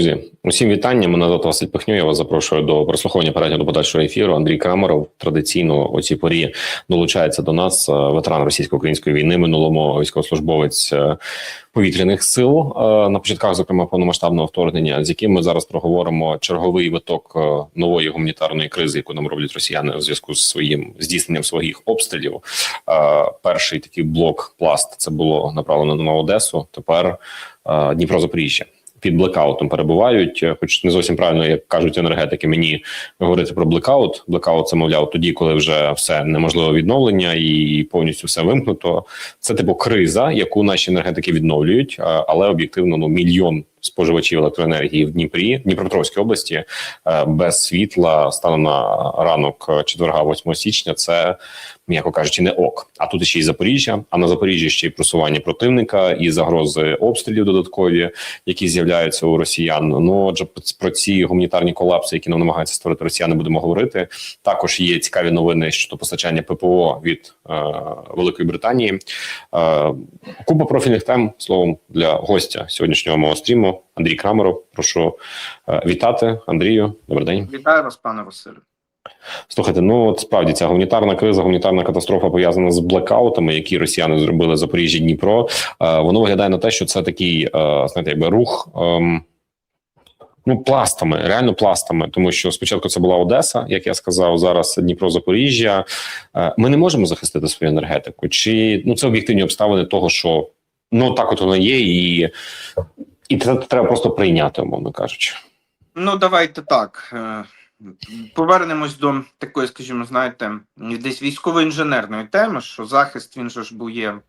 Друзі, усім вітання. Мене звати Василь Пихню. Я вас запрошую до прослуховування перегляду подальшого ефіру. Андрій Крамаров традиційно у цій порі долучається до нас. е, Ветеран російсько-української війни, минулому військовослужбовець е, повітряних сил е, на початках, зокрема повномасштабного вторгнення, з яким ми зараз проговоримо черговий виток нової гуманітарної кризи, яку нам роблять росіяни у зв'язку з своїм здійсненням своїх обстрілів. Перший такий блок пласт це було направлено на Одесу. Тепер Дніпро Запоріжжя під блекаутом перебувають, е, хоч не зовсім правильно, як кажуть енергетики, мені говорити про блекаут. Блекаут це мовляв тоді, коли вже все неможливо відновлення і повністю все вимкнуто. Це типу криза, яку наші енергетики відновлюють, але об'єктивно ну мільйон споживачів електроенергії в Дніпрі, Дніпропетровській області е, без світла станом на ранок е, четверга, 8 січня. Це м'яко кажучи, не ок. А тут ще й Запоріжжя. А на Запоріжжі ще й просування противника і загрози обстрілів додаткові, які з'являються у росіян. Ну отже, про ці гуманітарні колапси, які нам намагаються створити росіяни, будемо говорити. Також є цікаві новини щодо постачання ППО від е, Великої Британії. Е, купа профільних тем словом для гостя сьогоднішнього мого стріму. Андрій Крамеров. Прошу е, вітати Андрію. Добрий день. Вітаю вас, пане Василю. Слухайте, ну от справді ця гуманітарна криза, гуманітарна катастрофа пов'язана з блекаутами, які росіяни зробили Запоріжжя Дніпро. Е, воно виглядає на те, що це такий, е, знаєте, якби рух. ем, Ну, пластами, реально пластами, тому що спочатку це була Одеса, як я сказав, зараз Дніпро, Запоріжжя. Е, Ми не можемо захистити свою енергетику. Чи ну це об'єктивні обставини того, що ну так от воно є, і, і це треба просто прийняти, умовно кажучи. Ну, давайте так. е, Повернемось до такої, скажімо, знаєте, десь військово-інженерної теми, що захист він же ж був є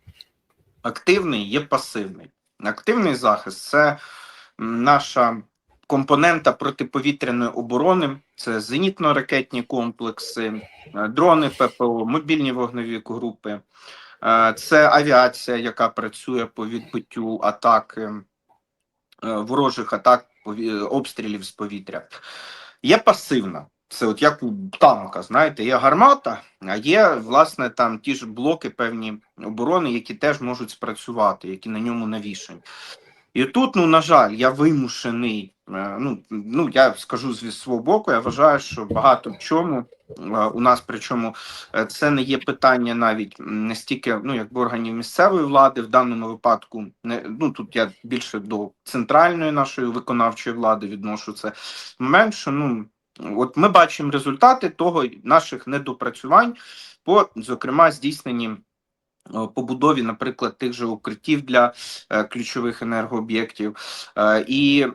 активний, є пасивний. Активний захист це наша компонента протиповітряної оборони, це зенітно-ракетні комплекси, е, дрони ППО, мобільні вогневі групи, е, це авіація, яка працює по відбиттю атак, е, ворожих атак, пові- обстрілів з повітря. Є пасивна. Це от як у танка, знаєте, є гармата, а є, власне, там ті ж блоки певні оборони, які теж можуть спрацювати, які на ньому навішані. І тут, ну, на жаль, я вимушений. е, Ну, ну я скажу з свого боку, я вважаю, що багато в чому е, у нас, причому е, це не є питання навіть не стільки ну, якби органів місцевої влади, в даному випадку, не ну тут я більше до центральної нашої виконавчої влади відношу це момент, що ну от ми бачимо результати того наших недопрацювань по зокрема здійсненні побудові, наприклад, тих же укриттів для е, ключових енергооб'єктів, е, і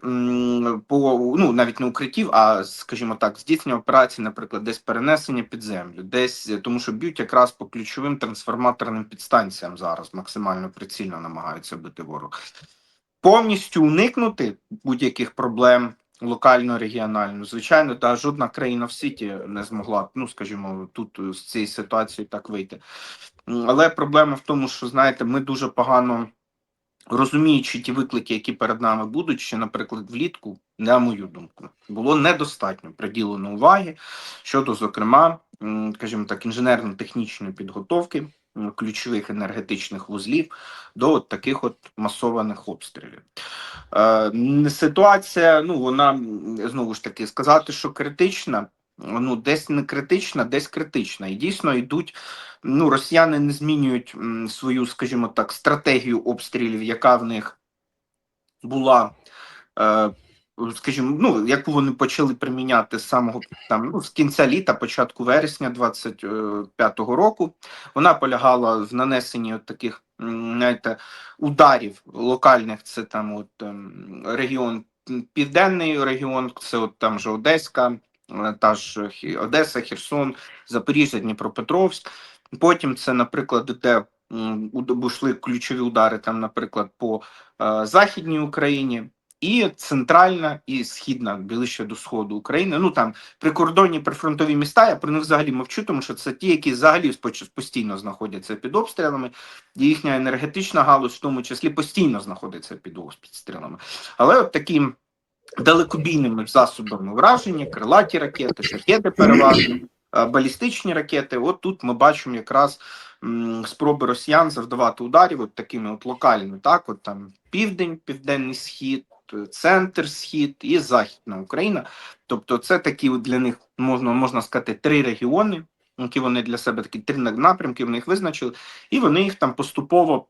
по ну навіть не укриттів, а скажімо так, здійснення операцій, наприклад, десь перенесення під землю, десь е, тому, що б'ють якраз по ключовим трансформаторним підстанціям зараз максимально прицільно намагаються бити ворог. Повністю уникнути будь-яких проблем локально регіонально. Звичайно, та жодна країна в світі не змогла, ну скажімо, тут е, з цієї ситуації так вийти. Але проблема в тому, що знаєте, ми дуже погано розуміючи ті виклики, які перед нами будуть, ще, наприклад, влітку, на мою думку, було недостатньо приділено уваги щодо, зокрема, скажімо так, інженерно-технічної підготовки ключових енергетичних вузлів до от таких от масованих обстрілів. Е, ситуація, ну вона знову ж таки сказати, що критична. Ну, десь не критична, десь критична. І дійсно йдуть. Ну, росіяни не змінюють свою, скажімо так, стратегію обстрілів, яка в них була. Е, Скажімо, ну яку вони почали приміняти з самого там ну з кінця літа, початку вересня 25-го року, вона полягала в нанесенні от таких знаєте, ударів локальних. Це там от ем, регіон південний регіон, це от там же Одеська, та ж Одеса, Херсон, Запоріжжя, Дніпропетровськ. Потім це, наприклад, де йшли ключові удари, там, наприклад, по е, Західній Україні. І центральна і східна ближче до сходу України. Ну там прикордонні прифронтові міста. Я про них взагалі мовчу, тому що це ті, які взагалі постійно знаходяться під обстрілами. Їхня енергетична галузь, в тому числі, постійно знаходиться під обстрілами. Але от таким далекобійними засобами враження, крилаті ракети, ракети переважно, е, балістичні ракети. От тут ми бачимо якраз спроби росіян завдавати ударів от такими от локальними, так, от там південь, південний схід, центр, схід і західна Україна. Тобто, це такі для них можна можна сказати три регіони, які вони для себе такі три напрямки в них визначили, і вони їх там поступово.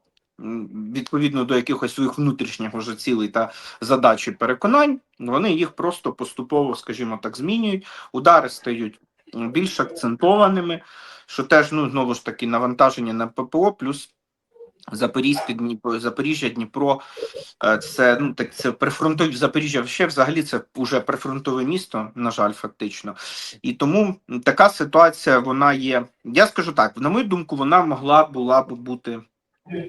Відповідно до якихось своїх внутрішніх уже цілей та задач і переконань, вони їх просто поступово, скажімо так, змінюють. Удари стають більш акцентованими, що теж ну знову ж таки навантаження на ППО, плюс Запорізьке Дніпро, Запоріжжя, Дніпро, е, це ну так це прифронтові Запоріжжя. Ще взагалі це вже прифронтове місто, на жаль, фактично. І тому така ситуація вона є. Я скажу так: на мою думку, вона могла була б бути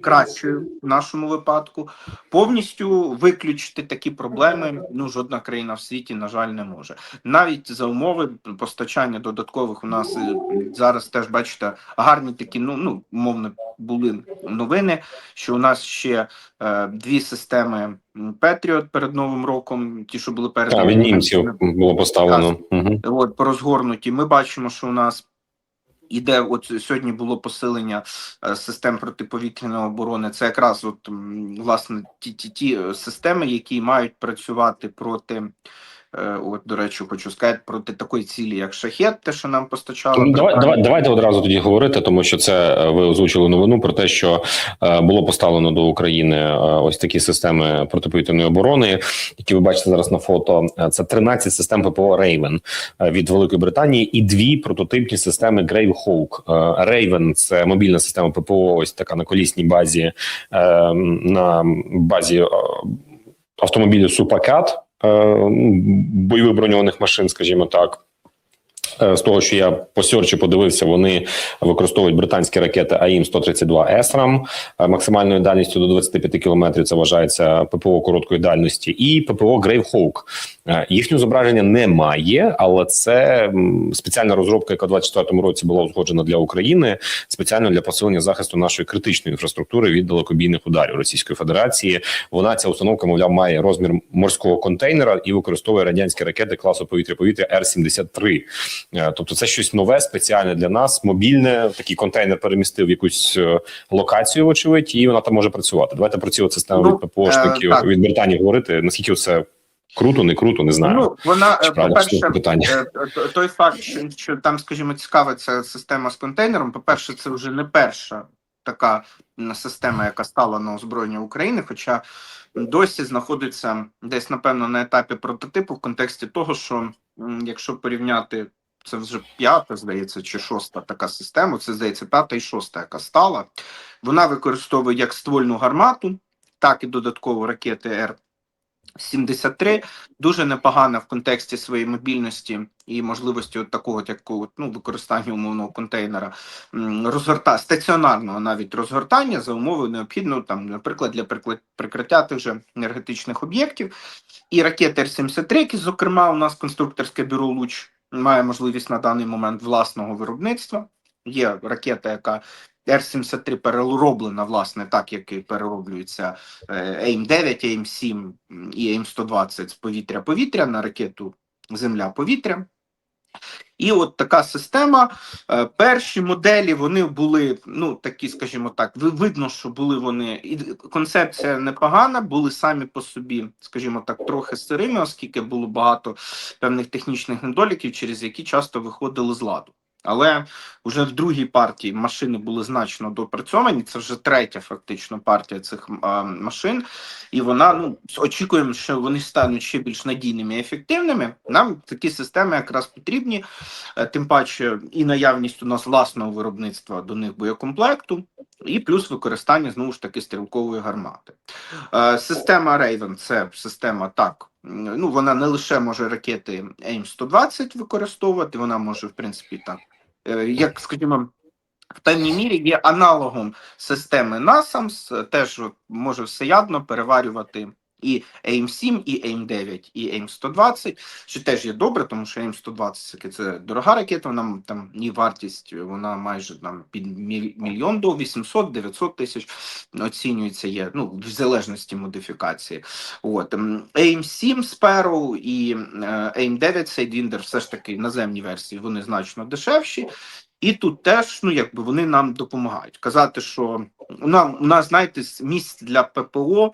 кращою в нашому випадку. Повністю виключити такі проблеми. Ну жодна країна в світі, на жаль, не може. Навіть за умови постачання додаткових у нас е, зараз теж бачите гарні такі. Ну ну умовно були новини, що у нас ще е, дві системи Петріот перед новим роком, ті, що були перед Так, від німців було поставлено. Угу. от розгорнуті. Ми бачимо, що у нас іде от сьогодні було посилення е, систем протиповітряної оборони. Це якраз от власне ті, ті, ті е, системи, які мають працювати проти. Е, От, до речі, хочу сказати проти такої цілі, як шахет, те, що нам постачали. Тому давай, давай, давайте одразу тоді говорити, тому що це е, ви озвучили новину про те, що е, було поставлено до України е, ось такі системи протиповітряної оборони, які ви бачите зараз на фото. Це 13 систем ППО Raven е, від Великої Британії і дві прототипні системи Hawk. Е, Raven – це мобільна система ППО, ось така на колісній базі е, на базі автомобілів Супакат бойових броньованих машин, скажімо так. Е, З того, що я по сьорчі подивився, вони використовують британські ракети АІМ 132 ЕСРАМ максимальною дальністю до 25 кілометрів. Це вважається ППО короткої дальності, і ППО. Е, Їхнього зображення немає, але це спеціальна розробка, яка у 2024 році була узгоджена для України, спеціально для посилення захисту нашої критичної інфраструктури від далекобійних ударів Російської Федерації. Вона ця установка, мовляв, має розмір морського контейнера і використовує радянські ракети класу повітря-повітря Р 73 Е, Тобто, це щось нове, спеціальне для нас, мобільне. Такий контейнер перемістив в якусь е, локацію, вочевидь, і вона там може працювати. Давайте про ці системи Ну, від ППОшників е, так. від Британії говорити. Наскільки це круто, не круто, не знаю. Ну, вона, е, правда по-перше, питання? е, той факт, що, що там, скажімо, цікава ця система з контейнером. По-перше, це вже не перша така система, яка стала на озброєння України, хоча досі знаходиться десь, напевно, на етапі прототипу в контексті того, що якщо порівняти. Це вже п'ята, здається, чи шоста така система. Це здається п'ята і шоста, яка стала. Вона використовує як ствольну гармату, так і додатково ракети Р 73 дуже непогана в контексті своєї мобільності і можливості от такого от, як ну, використання умовного контейнера розгорта стаціонарного навіть розгортання за умови необхідного там, наприклад, для прикриття тих же енергетичних об'єктів. І ракети Р-73, які, зокрема, у нас конструкторське бюро Луч має можливість на даний момент власного виробництва. Є ракета, яка Р-73 перероблена, власне, так як і перероблюється е, АІМ-9, aim 7 і aim 120 з повітря-повітря на ракету Земля-повітря. І от така система. Е, Перші моделі вони були, ну такі, скажімо так, ви- видно, що були вони і концепція непогана, були самі по собі, скажімо так, трохи сирими, оскільки було багато певних технічних недоліків, через які часто виходили з ладу. Але вже в другій партії машини були значно допрацьовані. Це вже третя фактично партія цих а, машин, і вона ну очікуємо, що вони стануть ще більш надійними і ефективними. Нам такі системи якраз потрібні, е, тим паче і наявність у нас власного виробництва до них боєкомплекту, і плюс використання знову ж таки стрілкової гармати. Е, Система Raven – це система так. Ну, вона не лише може ракети AIM-120 використовувати, вона може, в принципі, так, е, як, скажімо, в певній мірі є аналогом системи NASAMS, теж може всеядно переварювати і AIM-7, і AIM-9, і AIM-120, що теж є добре, тому що AIM-120 це дорога ракета, вона там і вартість, вона майже там під мільйон до 800-900 тисяч оцінюється, є, ну, в залежності модифікації. От. м, AIM-7 Sparrow і е, AIM-9 Sidewinder все ж таки наземні версії, вони значно дешевші. І тут теж, ну якби вони нам допомагають. Казати, що у нас, у нас знаєте, місць для ППО,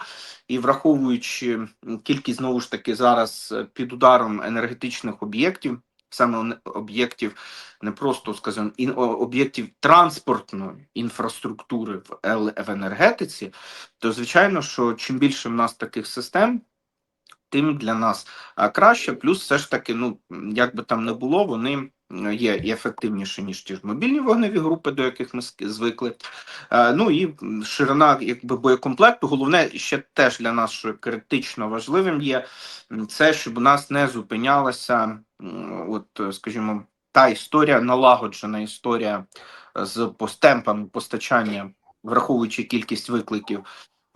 і враховуючи кількість знову ж таки зараз е, під ударом енергетичних об'єктів, саме об'єктів, не просто скажімо, об'єктів транспортної інфраструктури в, в енергетиці, то звичайно, що чим більше в нас таких систем, тим для нас краще. Плюс, все ж таки, ну як би там не було, вони є і ефективніші, ніж ті ж мобільні вогневі групи, до яких ми звикли. Е, Ну і ширина якби боєкомплекту. Головне ще теж для нас, що критично важливим є, це щоб у нас не зупинялася, от скажімо, та історія, налагоджена історія е, з постемпами постачання, враховуючи кількість викликів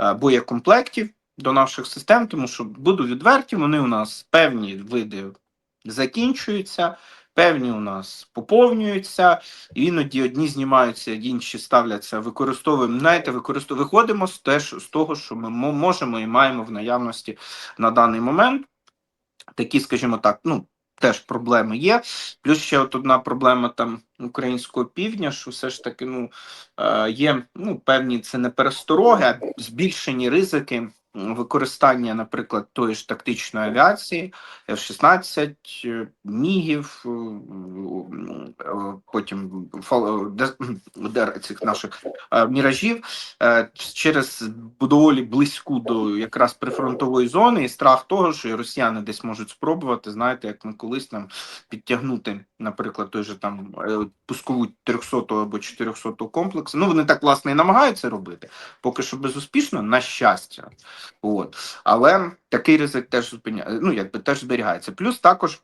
е, боєкомплектів до наших систем, тому що буду відверті, вони у нас певні види закінчуються, певні у нас поповнюються, іноді одні знімаються, інші ставляться, використовуємо. Знаєте, використовуємо, виходимо з теж з того, що ми можемо і маємо в наявності на даний момент. Такі, скажімо так, ну. Теж проблеми є. Плюс ще от одна проблема там українського півдня, що все ж таки ну, е, є ну, певні це не перестороги, а збільшені ризики використання, наприклад, тої ж тактичної авіації, F-16, е, мігів, е, потім цих наших е, міражів е, через доволі близьку до якраз прифронтової зони і страх того, що росіяни десь можуть спробувати, знаєте, як ми колись там підтягнути, наприклад, той же там е, пускову 300 або 400 комплексу. Ну вони так власне і намагаються робити, поки що безуспішно, на щастя. От. Але такий ризик теж зупиняє, ну якби теж зберігається. Плюс також.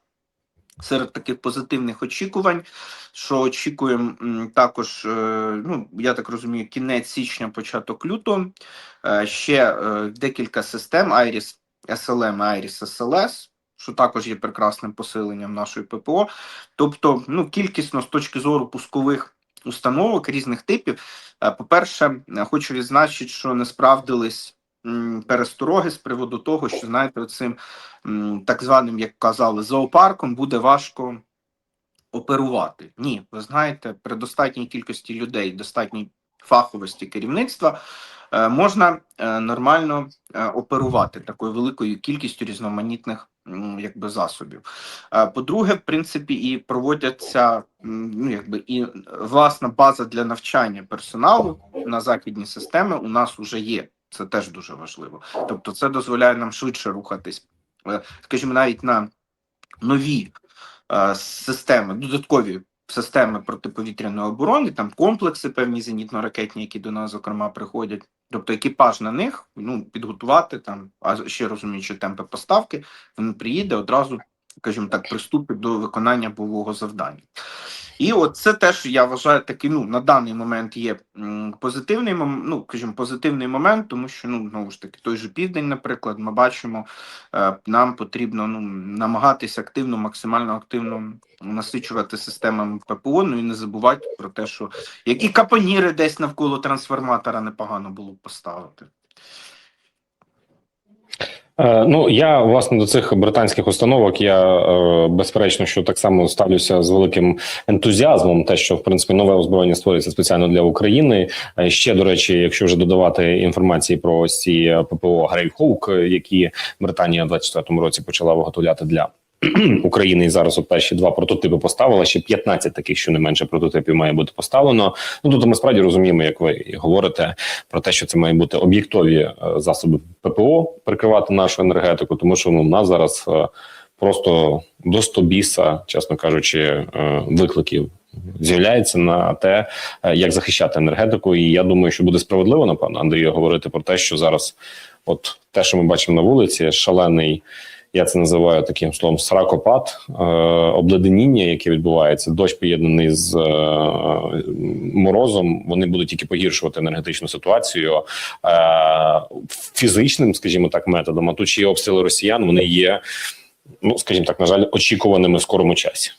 Серед таких позитивних очікувань, що очікуємо також, е, ну я так розумію, кінець січня, початок лютого. е, Ще е, декілька систем Iris SLM, Iris SLS, що також є прекрасним посиленням нашої ППО. Тобто, ну кількісно з точки зору пускових установок різних типів. По-перше, хочу відзначити, що не справдились перестороги з приводу того, що знаєте, цим так званим, як казали, зоопарком буде важко оперувати. Ні, ви знаєте, при достатній кількості людей, достатній фаховості керівництва е, можна е, нормально е, оперувати такою великою кількістю різноманітних якби засобів. По-друге, в принципі, і проводяться ну, якби і власна база для навчання персоналу на західні системи у нас вже є. Це теж дуже важливо. Тобто, це дозволяє нам швидше рухатись, е, скажімо, навіть на нові е, системи, додаткові системи протиповітряної оборони, там комплекси певні зенітно-ракетні, які до нас, зокрема, приходять. Тобто екіпаж на них ну, підготувати там, а ще розуміючи темпи поставки, він приїде одразу, скажімо так, приступить до виконання бойового завдання. І от це теж я вважаю такий, ну на даний момент є позитивний ну, скажімо, позитивний момент, тому що ну знову ж таки той же південь, наприклад, ми бачимо, е, нам потрібно ну намагатися активно, максимально активно насичувати системами ППО. Ну і не забувати про те, що які капоніри десь навколо трансформатора непогано було поставити. Е, Ну я власне до цих британських установок я е, безперечно, що так само ставлюся з великим ентузіазмом. Те, що в принципі нове озброєння створюється спеціально для України. Е, Ще до речі, якщо вже додавати інформації про ось ці ППО Грейхоук, які Британія в 24-му році почала виготовляти для. України і зараз от перші два прототипи поставила. Ще 15 таких, що не менше прототипів має бути поставлено. Ну тобто ми справді розуміємо, як ви говорите про те, що це має бути об'єктові е, засоби ППО прикривати нашу енергетику, тому що ну в нас зараз е, просто до стобіса, чесно кажучи, е, викликів. З'являється на те, як захищати енергетику, і я думаю, що буде справедливо, напевно, Андрію, говорити про те, що зараз, от те, що ми бачимо на вулиці, шалений я це називаю таким словом сракопад, е, обледеніння, яке відбувається, дощ поєднаний з е, морозом. Вони будуть тільки погіршувати енергетичну ситуацію е, фізичним, скажімо так, методом. А тут ще є обстріли росіян. Вони є, ну скажімо так, на жаль, очікуваними в скорому часі.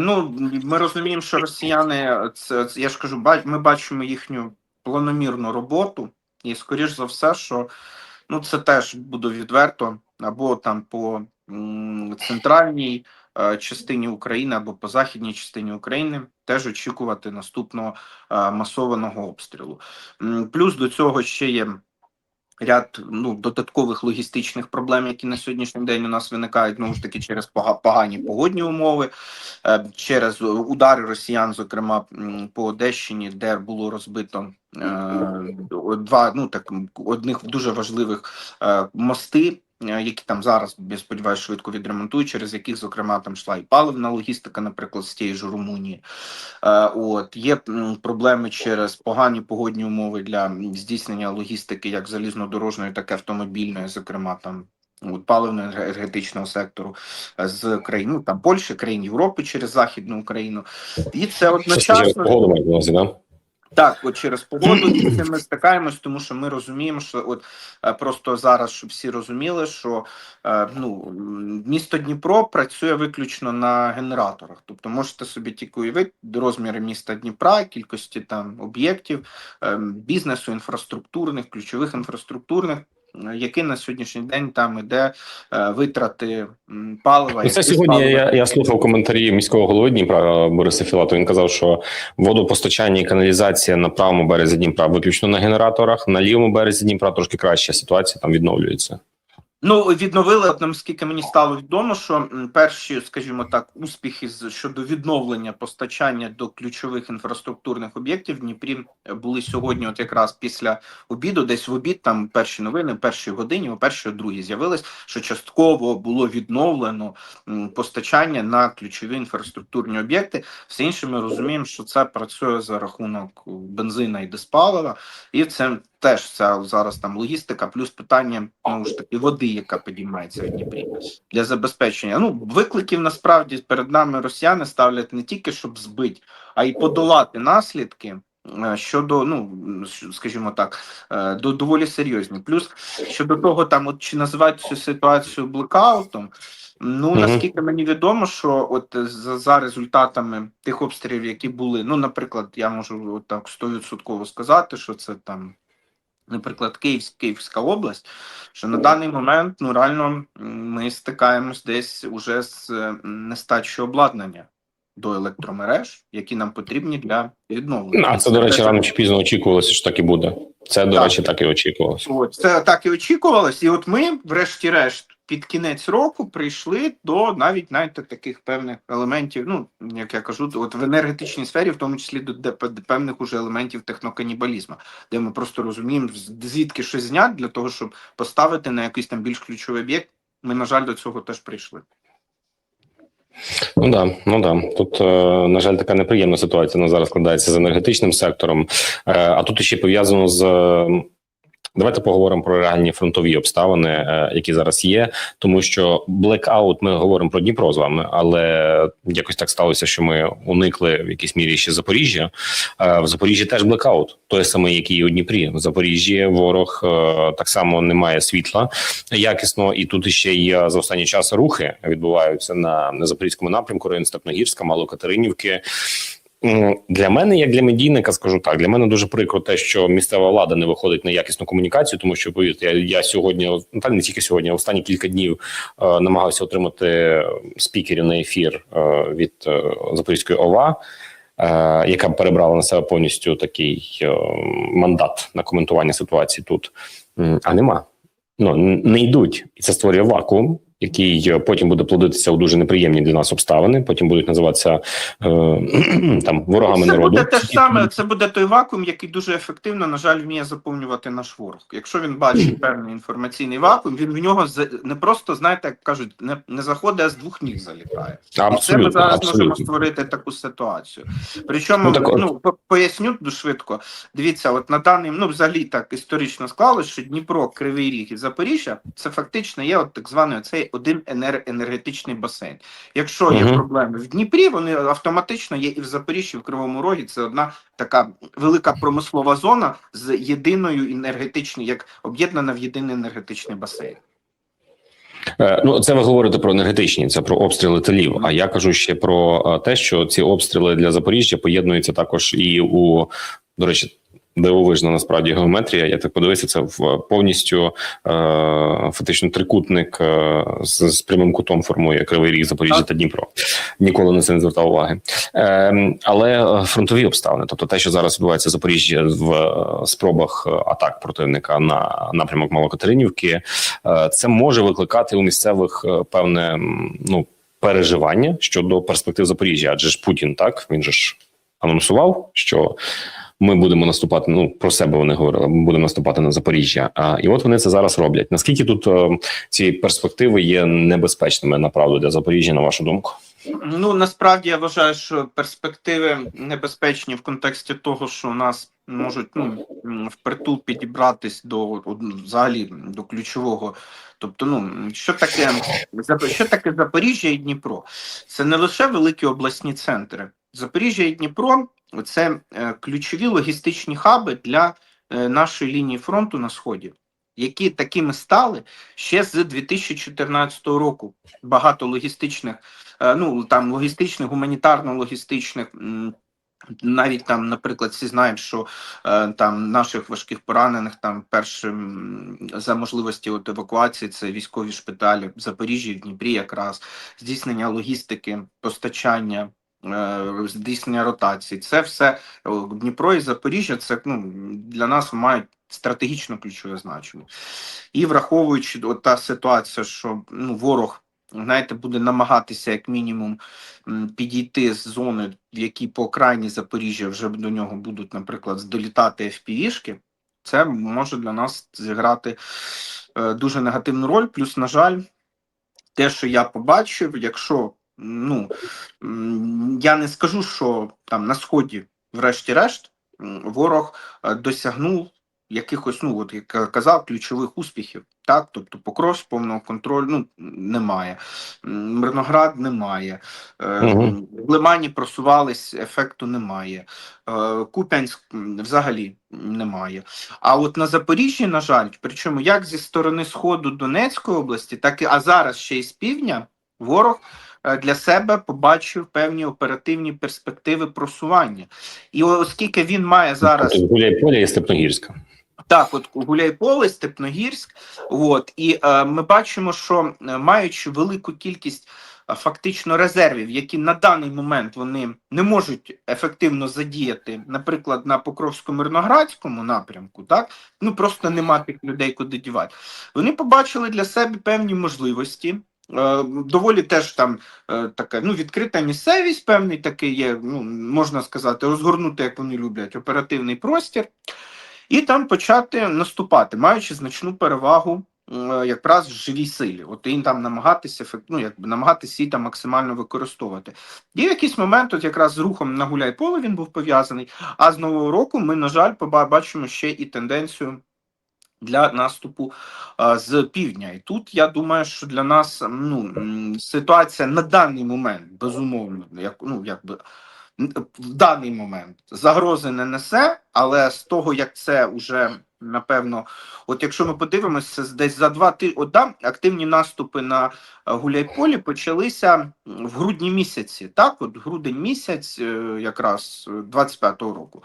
Ну, ми розуміємо, що росіяни, це, я ж кажу, ми бачимо їхню планомірну роботу, і скоріш за все, що ну це теж буду відверто. Або там по центральній е, частині України або по західній частині України теж очікувати наступного е, масованого обстрілу. Плюс до цього ще є ряд ну додаткових логістичних проблем, які на сьогоднішній день у нас виникають знову ж таки через пога- погані погодні умови, е, через удари росіян, зокрема по Одещині, де було розбито е, два ну так одних дуже важливих е, мости. Е, Які там зараз я сподіваюся, швидко відремонтують, через яких, зокрема, там йшла і паливна логістика, наприклад, з тієї ж Румунії. Е, От є проблеми через погані погодні умови для здійснення логістики, як залізнодорожної, так і автомобільної, зокрема там. От, паливно-енергетичного сектору е, з країн ну, там Польщі, країн Європи через Західну Україну, і це одночасно так, от через погоду ми стикаємось, тому що ми розуміємо, що от е, просто зараз, щоб всі розуміли, що е, ну місто Дніпро працює виключно на генераторах. Тобто можете собі тільки уявити розміри міста Дніпра, кількості там об'єктів, е, бізнесу, інфраструктурних, ключових інфраструктурних. Е, Які на сьогоднішній день там іде е, витрати палива Ну, Це сьогодні палива. я, я слухав коментарі міського голови Дніпра е, Бориса Філатова. Він казав, що водопостачання і каналізація на правому березі Дніпра виключно на генераторах, на лівому березі Дніпра трошки краща ситуація там відновлюється. Ну, відновили, от наскільки мені стало відомо, що перші, скажімо так, успіхи щодо відновлення постачання до ключових інфраструктурних об'єктів в Дніпрі е, були сьогодні, от якраз після обіду, десь в обід, там перші новини, першій годині, о першій, другій з'явилось, що частково було відновлено постачання на ключові інфраструктурні об'єкти. Все інше ми розуміємо, що це працює за рахунок бензина і диспалива, і це теж ця зараз там логістика, плюс питання знову ж таки води, яка підіймається в Дніпрі для забезпечення. Ну викликів насправді перед нами росіяни ставлять не тільки щоб збити, а й подолати наслідки. е, Щодо, ну скажімо так, е, до доволі серйозні. Плюс щодо того, там от чи називають цю ситуацію блекаутом. Ну Мгм. наскільки мені відомо, що от за, за результатами тих обстрілів, які були, ну, наприклад, я можу от так стовідсотково сказати, що це там наприклад, Київська, Київська область, що на даний момент ну реально ми стикаємось десь уже з нестачою обладнання до електромереж, які нам потрібні для відновлення. А це, до речі, рано чи пізно очікувалося, що так і буде. Це, до Так. речі, так і очікувалося. От, це так і очікувалось. І от ми, врешті-решт, під кінець року прийшли до навіть навіть таких певних елементів. Ну як я кажу, от в енергетичній сфері, в тому числі до до певних уже елементів техноканібалізму, де ми просто розуміємо, звідки щось зняти для того, щоб поставити на якийсь там більш ключовий об'єкт. Ми, на жаль, до цього теж прийшли. Ну да, ну да. Тут, е, на жаль, така неприємна ситуація на зараз складається з енергетичним сектором. Е, а тут ще пов'язано з. Давайте поговоримо про реальні фронтові обставини, е, які зараз є, тому що блекаут ми говоримо про Дніпро з вами, але якось так сталося, що ми уникли в якійсь мірі ще Запоріжжя. Е, В Запоріжжі теж блекаут, той самий, який і у Дніпрі. В Запоріжжі ворог е, так само не має світла якісно, і тут ще є за останній час рухи відбуваються на, на запорізькому напрямку, район Степногірська, Малокатеринівки. Для мене, як для медійника, скажу так, для мене дуже прикро те, що місцева влада не виходить на якісну комунікацію, тому що повірте, я, я сьогодні, та не тільки сьогодні, а останні кілька днів е, намагався отримати спікерів на ефір е, від е, Запорізької ОВА. е, Яка перебрала на себе повністю такий е, мандат на коментування ситуації тут, а нема. Ну не йдуть, і це створює вакуум, який е, потім буде плодитися у дуже неприємні для нас обставини. Потім будуть називатися е, там ворогами це народу. буде те ж саме. Це буде той вакуум, який дуже ефективно, на жаль, вміє заповнювати наш ворог. Якщо він бачить певний інформаційний вакуум, він в нього не просто знаєте, як кажуть, не, не заходить, а з двох ніг залітає. І це ми Абсолютно, зараз можемо створити таку ситуацію. Причому Ну, ну, так по- поясню дуже швидко. Дивіться, от на даний, ну взагалі так історично склалось, що Дніпро, Кривий Ріг і Запоріжжя це фактично є от так званий цей один енер- енергетичний басейн. Якщо є проблеми в Дніпрі, вони автоматично є і в Запоріжжі, в Кривому Рогі. Це одна така велика промислова зона з єдиною енергетичною, як об'єднана в єдиний енергетичний басейн. Е, Ну, це ви говорите про енергетичні, це про обстріли тилів. А я кажу ще про е, те, що ці обстріли для Запоріжжя поєднуються також і у до речі. Дивовижна насправді геометрія. Я так подивився, це повністю е, фактично трикутник е, з, з прямим кутом формує Кривий Ріг, Запоріжжя та Дніпро. Ніколи на це не звертав уваги. Е, але фронтові обставини, тобто те, що зараз відбувається в Запоріжжі в е, спробах е, атак противника на напрямок Малокатеринівки, е, це може викликати у місцевих е, певне ну переживання щодо перспектив Запоріжжя, адже ж Путін так він же ж анонсував, що ми будемо наступати. Ну про себе вони говорили. Ми будемо наступати на Запоріжжя. А і от вони це зараз роблять. Наскільки тут е, ці перспективи є небезпечними направду для Запоріжжя, на вашу думку? Ну насправді я вважаю, що перспективи небезпечні в контексті того, що у нас можуть ну впритул підібратись до взагалі до ключового. Тобто, ну що таке що таке Запоріжжя і Дніпро? Це не лише великі обласні центри. Запоріжжя і Дніпро це е, ключові логістичні хаби для е, нашої лінії фронту на сході, які такими стали ще з 2014 року. Багато логістичних е, ну там логістичних, гуманітарно-логістичних. Навіть там, наприклад, всі знають, що е, там наших важких поранених там першим за можливості от евакуації це військові шпиталі в Запоріжжі, в Дніпрі, якраз здійснення логістики, постачання, здійснення ротації. Це все е, Дніпро і Запоріжжя. Це ну для нас мають стратегічно ключове значення. І враховуючи от та ситуація, що ну ворог знаєте, буде намагатися як мінімум підійти з зони, в якій по окраїні Запоріжжя вже до нього будуть, наприклад, долітати FPV-шки, це може для нас зіграти е, дуже негативну роль. Плюс, на жаль, те, що я побачив, якщо ну я не скажу, що там на сході, врешті-решт, ворог е, досягнув якихось, ну от як я казав, ключових успіхів. Так, тобто Покровськ повного контролю ну, немає, Мирноград немає, Мгм. в Лимані просувались, ефекту немає, е, Куп'янськ взагалі немає. А от на Запоріжжі, на жаль, причому як зі сторони сходу Донецької області, так і а зараз ще й з півдня, ворог для себе побачив певні оперативні перспективи просування. І оскільки він має зараз Тобто Гуляйполя і Степногірська. так, от Гуляйполе, Степногірськ, от і е, ми бачимо, що е, маючи велику кількість е, фактично резервів, які на даний момент вони не можуть ефективно задіяти, наприклад, на Покровсько-Мирноградському напрямку, так ну просто нема тих людей, куди дівати. Вони побачили для себе певні можливості. Е, Доволі теж там е, така ну відкрита місцевість, певний такий є, ну можна сказати, розгорнути, як вони люблять, оперативний простір і там почати наступати, маючи значну перевагу е, якраз в живій силі. От і там намагатися ну, якби намагатися її там максимально використовувати. І в якийсь момент, от якраз з рухом на гуляй поле він був пов'язаний. А з нового року ми, на жаль, поба- бачимо ще і тенденцію. Для наступу з півдня, і тут я думаю, що для нас ну ситуація на даний момент безумовно, як ну якби в даний момент загрози не несе, але з того, як це вже напевно, от якщо ми подивимося, десь за два ти от, активні наступи на е, Гуляйполі почалися в грудні місяці. Так, от грудень місяць, е, якраз е, 25-го року.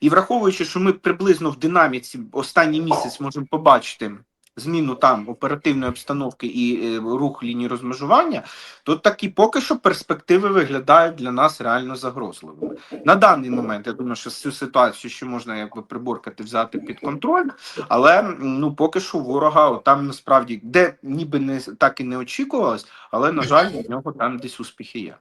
І враховуючи, що ми приблизно в динаміці останній місяць можемо побачити зміну там оперативної обстановки і е, рух лінії розмежування, то такі поки що перспективи виглядають для нас реально загрозливими. На даний момент я думаю, що цю ситуацію ще можна якби приборкати, взяти під контроль, але ну поки що ворога там насправді де ніби не так і не очікувалось, але на жаль, в нього там десь успіхи є.